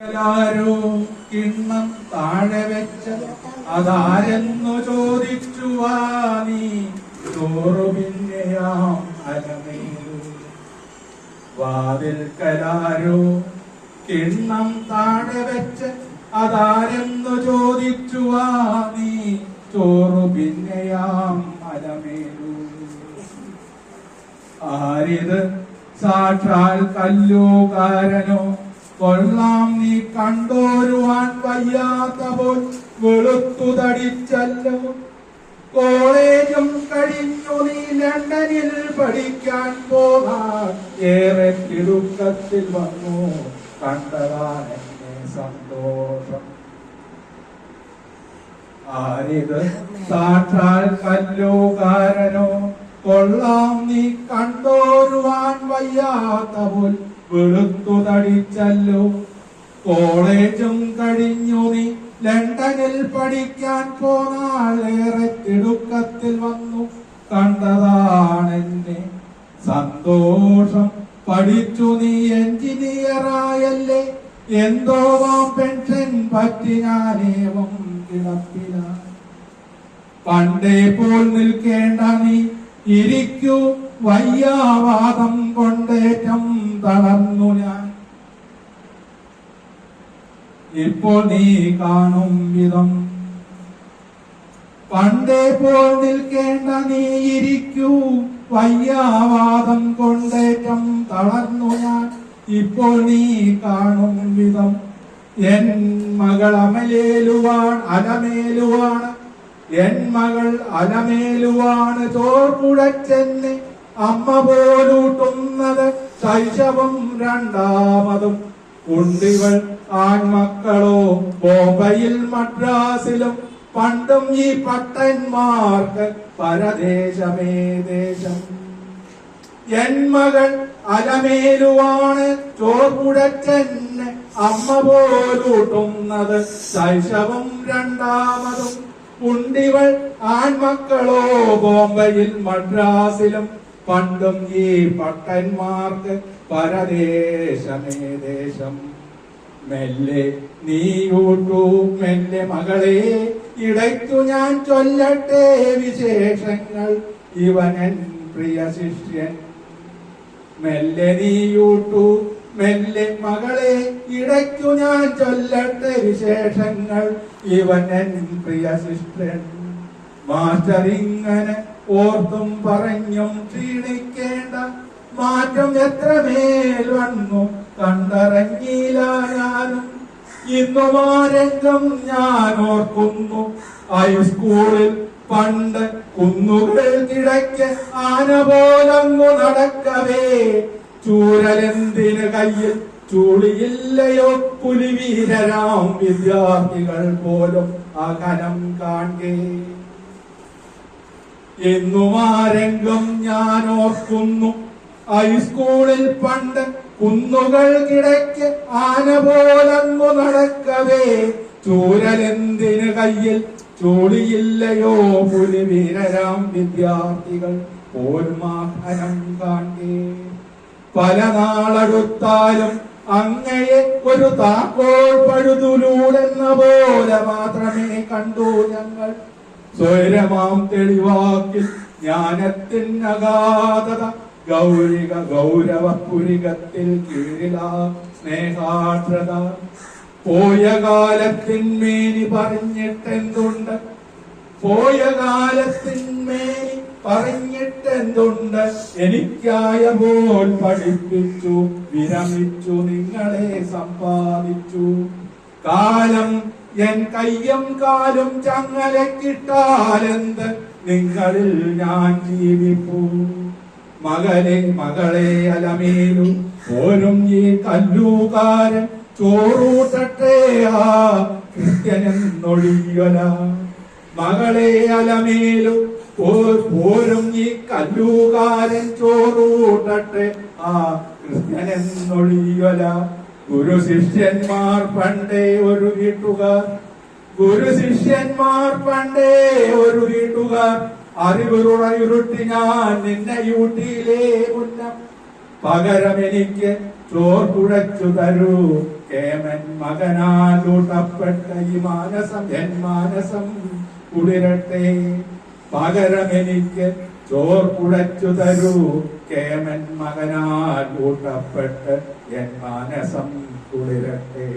ആരോ കിണ്ണം താഴെ വെച്ച അതാരെന്നു ചോദിച്ചു വാ നീ? ചോറു പിന്നെയാം അലമേലു വാതിൽക്കലാരോ കിണ്ണം താഴെ വെച്ച് അതാരെന്നു ചോദിച്ചു വാ നീ? ചോറു പിന്നെയാം അലമേലു ആരിത്? സാക്ഷാൽ കല്ലൂകാരനോ കൊള്ളാം നീ കണ്ടോരുവാൻ വയ്യാത്ത പോൽ വെളുത്തു തടിച്ചല്ലോ കോളേജും കഴിഞ്ഞു നീ ലണ്ടനിൽ പഠിക്കാൻ പോകാൻ. ഏറെ തിടുക്കത്തിൽ വന്നു കണ്ടതാണ് എന്നെ സന്തോഷം. ആരിത് സാക്ഷാൽ കല്ലുകാരനോ? കൊള്ളാം നീ കണ്ടോരുവാൻ വയ്യാത്ത പോൽ വെളുത്തു തടിച്ചല്ലോ കോളേജും കഴിഞ്ഞു നീ. ലണ്ടനിൽ പഠിക്കാൻ പോനാളേറെ തിടുക്കത്തിൽ വന്നു. കണ്ടതാണെന്നെ. സന്തോഷം. പഠിച്ചു നീ എഞ്ചിനീയറായല്ലേ. എന്തോവാം പെൻഷൻ പറ്റി ഞാനേവം കിടപ്പില. പണ്ടേ പോൽ നിൽക്കേണ്ട നീ. ഇരിക്കൂ. വയ്യാവാദം കൊണ്ടേറ്റം തളർന്നു ഞാൻ. ഇപ്പോൾ നീ കാണും വിധം. പണ്ടേ പോൽ നിൽക്കേണ്ട നീ ഇരിക്കൂ. വയ്യാവാദം കൊണ്ടേറ്റം തളർന്നു ഞാൻ. ഇപ്പോൾ നീ കാണും വിധം. എൻ മകൾ അമലേലുവാൻ അലമേലുവാണ്. എൻ മകൾ അലമേലുവാണ്. ചോർമുഴച്ചെന്നെ അമ്മ പോലൂട്ടുന്നത്. ശൈശവം രണ്ടാമതും ഉണ്ടിവൾ ആൺമക്കളോ ബോംബയിൽ മദ്രാസിലും പണ്ടും ഈ പട്ടന്മാർക്ക് പരദേശമേ ദേശം. എൻ മകൾ അലമേലുവാണ് ചോർപുഴച്ചെന്നെ അമ്മ പോലൂട്ടുന്നത്. ശൈശവം രണ്ടാമതും കുണ്ടിവൾ ആൺമക്കളോ ബോംബയിൽ മദ്രാസിലും പണ്ടും ഈ പട്ടന്മാർക്ക് പരദേശമേ ദേശം. മെല്ലെ യൂട്യൂബ് മെല്ലെ മകളെ ഇടയ്ക്കു ഞാൻ ചൊല്ലട്ടെ വിശേഷങ്ങൾ. ഇവനൻ പ്രിയ ശിഷ്യൻ. മെല്ലെ നീയൂട്ടു മെല്ലെ മകളെ ഇടയ്ക്കു ഞാൻ ചൊല്ലട്ടെ വിശേഷങ്ങൾ. ഇവനൻ പ്രിയ ശിഷ്യൻ. മാസ്റ്റർ ഇങ്ങനെ ഓർത്തും പറഞ്ഞും ക്ഷീണിക്കേണ്ട മാറ്റം എത്രമേൽ വന്നു കണ്ടറങ്ങിയില്ല ഞാനും. ഇന്നും ആ രംഗം ഞാൻ ഓർക്കുന്നു. ഹൈസ്കൂളിൽ പണ്ട് കുന്നുകൾ കിടക്ക് ആന പോലങ്ങു നടക്കവേ. ചൂരലെന്തിന് കയ്യിൽ ചൂളിയില്ലയോ? പുലിവീരരാം വിദ്യാർത്ഥികൾ പോലും അകലം കാണേ എന്നും ആ രംഗം ഞാൻ ഓർക്കുന്നു. ഹൈസ്കൂളിൽ പണ്ട് കുന്നുകൾ കിടക്ക് ആന പോലങ്ങു നടക്കവേ. ചൂരലെന്തിന് കയ്യിൽ? ചൂളിയില്ലയോ പുലി വീരരാം വിദ്യാർത്ഥികൾ. ഓർമാഹനം കാണ്ടേ പല നാളെടുത്താലും അങ്ങയെ ഒരു താക്കോൾ പഴുതുലൂടെന്ന പോലെ മാത്രമേ കണ്ടു ഞങ്ങൾ. സ്വൈരമാം തെളിവാക്കിൽ ജ്ഞാനത്തിനഗാധത ഗൗരിക ഗൗരവ പുരികത്തിൽ കീഴിലാ സ്നേഹാർദ്രത. പോയ കാലത്തിന്മേനി പറഞ്ഞിട്ടെന്തുണ്ട്? പോയ കാലത്തിന്മേനി പറഞ്ഞിട്ടെന്തുണ്ട്? എനിക്കായ പോൽ പഠിപ്പിച്ചു വിരമിച്ചു നിങ്ങളെ സമ്പാദിച്ചു. കാലം എൻ കയ്യും കാലും ചങ്ങലക്കിട്ടാലെന്ത് നിങ്ങളിൽ ഞാൻ ജീവിപ്പൂ മകനെ മകളെ അലമേലു പോരും ഈ കല്ലൂകാരൻ. ചോറൂട്ടട്ടെ ആ ക്രിസ്ത്യനെന്നൊഴിയല മകളെ അലമേലു പോരും ഈ കല്ലൂകാരൻ. ചോറൂട്ടട്ടെ ആ ക്രിസ്ത്യനെന്നൊഴിയല ഗുരു ശിഷ്യന്മാർ പണ്ടേ ഒരു വീട്ടുകാർ. ഗുരു ശിഷ്യന്മാർ പണ്ടേ ഒരു വീട്ടുകാർ. അറിവുറുറയുരുട്ടി ഞാൻ നിന്നെ യൂട്ടിയിലേ ഉന്നം പകരം എനിക്ക് ചോർ കുഴച്ചു തരൂ. കേമൻ മകനാൽ ഊട്ടപ്പെട്ട ഈ മാനസം എൻ മാനസം കുളിരട്ടെ. പകരം എനിക്ക് ചോർ കുഴച്ചു തരൂ. കേമൻ മകനാൽ ഊട്ടപ്പെട്ട് എൻ മാനസം കുളിരട്ടെ.